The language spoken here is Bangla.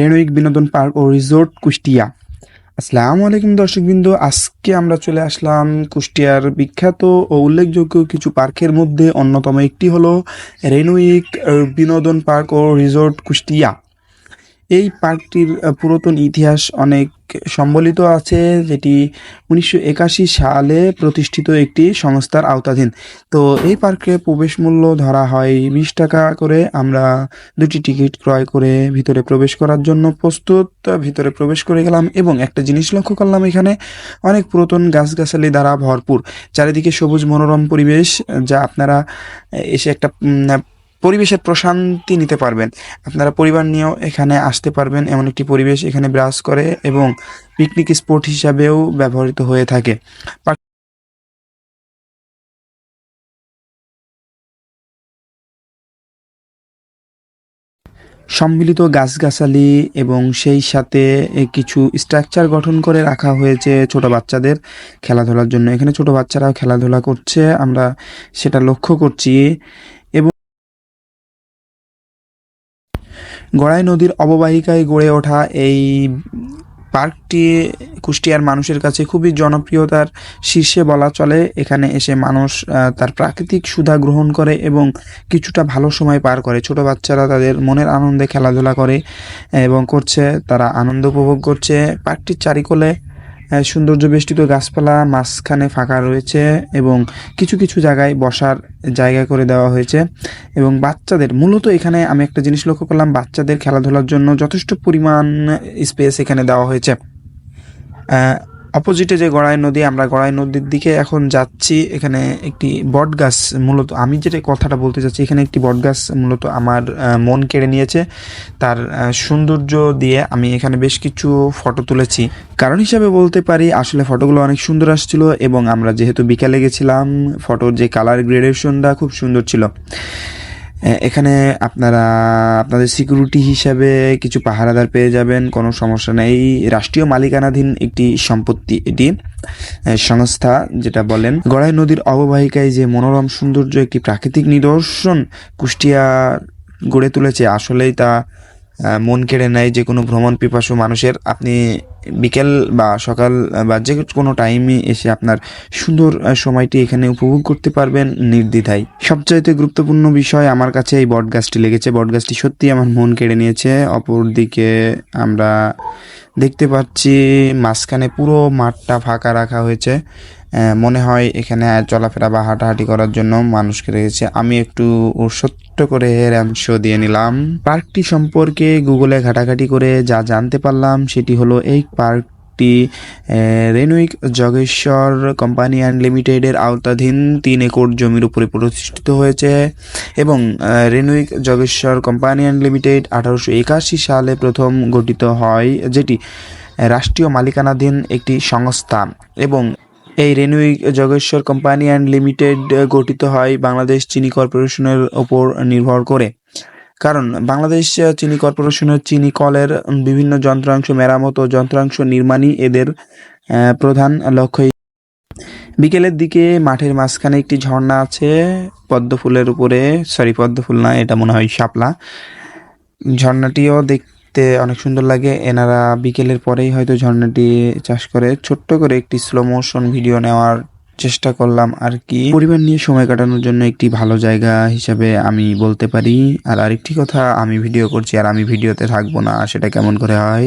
রেণুইক বিনোদন পার্ক ও রিসোর্ট কুষ্টিয়া। আসসালামু আলাইকুম দর্শকবৃন্দ, আজকে আমরা চলে আসলাম কুষ্টিয়ার বিখ্যাত ও উল্লেখযোগ্য কিছু পার্কের মধ্যে অন্যতম একটি হলো রেণুইক বিনোদন পার্ক ও রিসোর্ট কুষ্টিয়া। এই পার্কটির পুরাতন ইতিহাস অনেক সম্বলিত আছে, যেটি উনিশশো একাশি সালে প্রতিষ্ঠিত একটি সংস্থার আওতাধীন। তো এই পার্কে প্রবেশ মূল্য ধরা হয় বিশ টাকা করে। আমরা দুটি টিকিট ক্রয় করে ভিতরে প্রবেশ করার জন্য প্রস্তুত, ভিতরে প্রবেশ করে গেলাম এবং একটা জিনিস লক্ষ্য করলাম এখানে, অনেক পুরাতন গাছগাছালি দ্বারা ভরপুর। চারিদিকে সবুজ মনোরম পরিবেশ, যা আপনারা এসে একটা পরিবেশের প্রশান্তি নিতে পারবেন। আপনারা পরিবার নিয়েও এখানে আসতে পারবেন। এমন একটি পরিবেশ এখানে বিরাজ করে এবং পিকনিক স্পট হিসাবেও ব্যবহৃত হয়ে থাকে। সম্মিলিত গাছগাছালি এবং সেই সাথে কিছু স্ট্রাকচার গঠন করে রাখা হয়েছে ছোট বাচ্চাদের খেলাধুলার জন্য। এখানে ছোট বাচ্চারাও খেলাধুলা করছে। আমরা সেটা লক্ষ্য করছি। গড়াই নদীর অববাহিকায় গড়ে ওঠা এই পার্কটি কুষ্টিয়ার মানুষের কাছে খুবই জনপ্রিয়তার শীর্ষে বলা চলে। এখানে এসে মানুষ তার প্রাকৃতিক সুধা গ্রহণ করে এবং কিছুটা ভালো সময় পার করে। ছোট বাচ্চারা তাদের মনের আনন্দে খেলাধুলা করে এবং করছে, তারা আনন্দ উপভোগ করছে। পার্কটির চারিকোলে সৌন্দর্য বেষ্টিত গাছপালা মাঝখানে ফাঁকা রয়েছে এবং কিছু কিছু জায়গায় বসার জায়গা করে দেওয়া হয়েছে। এবং বাচ্চাদের, মূলত এখানে আমি একটা জিনিস লক্ষ্য করলাম, বাচ্চাদের খেলাধুলার জন্য যথেষ্ট পরিমাণ স্পেস এখানে দেওয়া হয়েছে। অপোজিটে যে গড়াই নদী, আমরা গড়াই নদীর দিকে এখন যাচ্ছি। এখানে একটি বট গাছ মূলত, আমি যেটা কথাটা বলতে চাচ্ছি, এখানে একটি বট গাছ মূলত আমার মন কেড়ে নিয়েছে। তার সৌন্দর্য দিয়ে আমি এখানে বেশ কিছু ফটো তুলেছি। কারণ হিসাবে বলতে পারি, আসলে ফটোগুলো অনেক সুন্দর আসছিল এবং আমরা যেহেতু বিকালে গেছিলাম ফটোর যে কালার গ্রেডেশনটা খুব সুন্দর ছিল। এখানে আপনারা, আপনাদের সিকিউরিটি হিসাবে কিছু পাহারাদার পেয়ে যাবেন, কোনো সমস্যা নেই। রাষ্ট্রীয় মালিকানাধীন একটি সম্পত্তি এটি সংস্থা যেটা বলেন। গড়াই নদীর অববাহিকায় যে মনোরম সৌন্দর্য, একটি প্রাকৃতিক নিদর্শন কুষ্টিয়া গড়ে তুলেছে, আসলেই তা মন কেড়ে নেয় যে কোনো ভ্রমণ পিপাসু মানুষের। আপনি বিকেল বা সকাল বা যে কোনো টাইমে এসে আপনার সুন্দর সময়টি এখানে উপভোগ করতে পারবেন নির্দ্বিধায়। সবচাইতে গুরুত্বপূর্ণ বিষয় আমার কাছে এই বটগাছটি লেগেছে। বটগাছটি সত্যি আমার মন কেড়ে নিয়েছে। অপরদিকে আমরা দেখতে পাচ্ছি মাঝখানে পুরো মাঠটা ফাঁকা রাখা হয়েছে। মনে হয় এখানে চলাফেরা বা হাঁটাহাঁটি করার জন্য মানুষকে রেখেছে আমি একটু সত্য করে র্যাম্প দিয়ে নিলাম। পার্কটি সম্পর্কে গুগলে ঘাটাঘাটি করে যা জানতে পারলাম সেটি হলো এই পার্কটি আহ, রেনুইক জগেশ্বর কোম্পানি অ্যান্ড লিমিটেডের আওতাধীন তিন একর জমির উপরে প্রতিষ্ঠিত হয়েছে এবং রেনুইক জগেশ্বর কোম্পানি অ্যান্ড লিমিটেড আঠারোশো একাশি সালে প্রথম গঠিত হয় যেটি রাষ্ট্রীয় মালিকানাধীন একটি সংস্থা এবং এই রেনুইক জগেশ্বর কোম্পানি অ্যান্ড লিমিটেড গঠিত হয় বাংলাদেশ চিনি কর্পোরেশনের ওপর নির্ভর করে। কারণ বাংলাদেশ চিনি কর্পোরেশনের চিনি কলের বিভিন্ন যন্ত্রাংশ, মেরামত ও যন্ত্রাংশ নির্মাণই এদের প্রধান লক্ষ্য। বিকেলের দিকে মাঠের মাঝখানে একটি ঝর্ণা আছে পদ্ম ফুলের উপরে সরি পদ্ম ফুল না, এটা মনে হয় শাপলা। ঝর্ণাটিও দেখতে অনেক সুন্দর লাগে। এনারা বিকেলের পরেই হয়তো ঝর্ণাটি চাষ করে। ছোট্ট করে একটি স্লো মোশন ভিডিও নেওয়ার চেষ্টা করলাম আর কি। পরিবার নিয়ে সময় কাটানোর জন্য একটি ভালো জায়গা হিসাবে আমি বলতে পারি। আর আরেকটি কথা, আমি ভিডিও করছি আর আমি ভিডিওতে থাকব না। সেটা কেমন করে হয়?